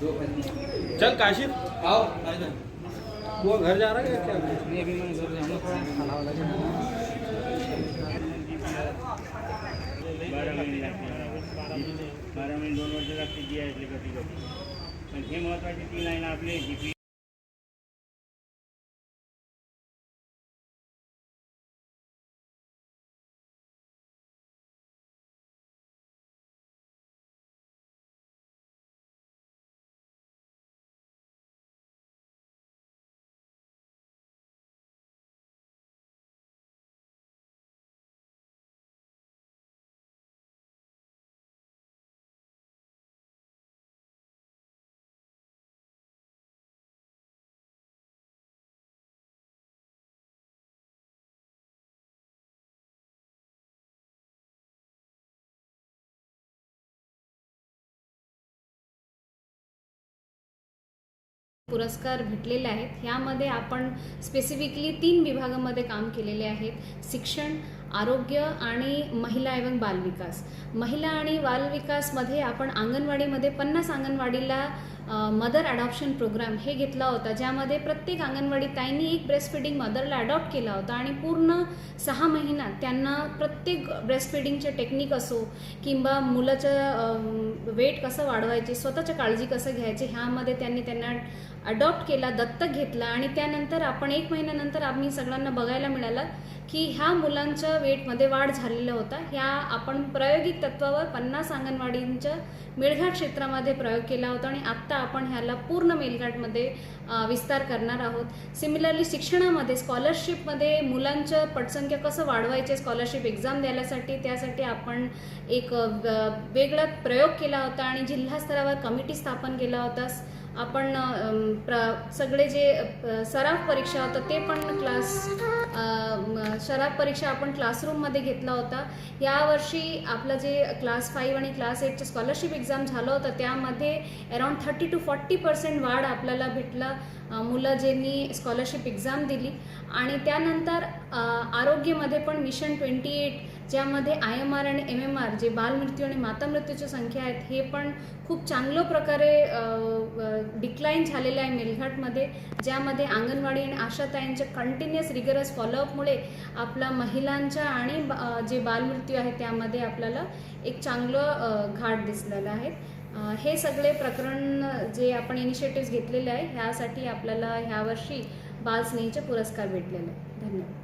चल काशिफ आओ. वो घर जा रहा है क्या? नहीं अभी मैं घर जाऊँगा थोड़ा खाना वाला जाना बारा महिने लागते बारा महिने दोन वर्ष लागते जी आहे पण हे महत्वाची ती लाईन आपली जी पी पुरस्कार भेटलेले आहेत. ह्यामध्ये आपण स्पेसिफिकली तीन विभागामध्ये काम केलेले आहेत. शिक्षण आरोग्य आणि महिला एवं बालविकास. महिला आणि बालविकासमध्ये आपण अंगणवाडीमध्ये पन्नास अंगणवाडीला मदर अडॉप्शन प्रोग्राम हे घेतला होता ज्यामध्ये प्रत्येक अंगणवाडी ताईंनी एक ब्रेस्ट फिडिंग मदरला अडॉप्ट केला होता आणि पूर्ण सहा महिन्यात त्यांना प्रत्येक ब्रेस्ट फिडिंगचे टेक्निक असो किंवा मुलाचं वेट कसं वाढवायचे स्वतःच्या काळजी कसं घ्यायचे ह्यामध्ये त्यांनी त्यांना अडॉप्ट केला दत्तक घेतला आणि त्यानंतर आपण एक महिन्यानंतर आम्ही सगळ्यांना बघायला मिळालं की ह्या मुलांच्या वेटमध्ये वाढ झालेला होता. ह्या आपण प्रायोगिक तत्वावर पन्नास अंगणवाडींच्या मेळघाट क्षेत्रामध्ये प्रयोग केला होता आणि आत्ता आपण ह्याला पूर्ण मेळघाटमध्ये विस्तार करणार आहोत. सिमिलरली शिक्षणामध्ये स्कॉलरशिपमध्ये मुलांच्या पटसंख्या कसं वाढवायचे स्कॉलरशिप एक्झाम द्यायसाठी त्यासाठी आपण एक वेगळा प्रयोग केला होता आणि जिल्हा स्तरावर कमिटी स्थापन केला होता. आपण प्र सगळे जे सराव परीक्षा होतं ते पण क्लास सराव परीक्षा आपण क्लासरूममध्ये घेतला होता. यावर्षी आपलं जे क्लास फाईव्ह आणि क्लास एटचं स्कॉलरशिप एक्झाम झालं होतं त्यामध्ये around thirty to forty percent वाढ आपल्याला भेटला मुलं ज्यांनी स्कॉलरशिप एक्झाम दिली. आणि त्यानंतर आरोग्यमध्ये पण मिशन ट्वेंटी एट ज्यामध्ये आय एम आर आणि एम एम आर जे बालमृत्यू आणि मातामृत्यूच्या संख्या आहेत हे पण खूप चांगलं प्रकारे डिक्लाईन झालेलं आहे मेलघाटमध्ये ज्यामध्ये अंगणवाडी आणि आशाताईंच्या कंटिन्युअस रिगरस फॉलोअपमुळे आपला महिलांच्या आणि बा- जे बालमृत्यू आहे त्यामध्ये आपल्याला एक चांगलं घाट दिसलेलं आहे. हे सगळे प्रकरण जे आपण इनिशिएटिव्ह घेतलेले आहे ह्यासाठी आपल्याला ह्यावर्षी बालस्नेहीचे पुरस्कार भेटलेले आहे धन्यवाद.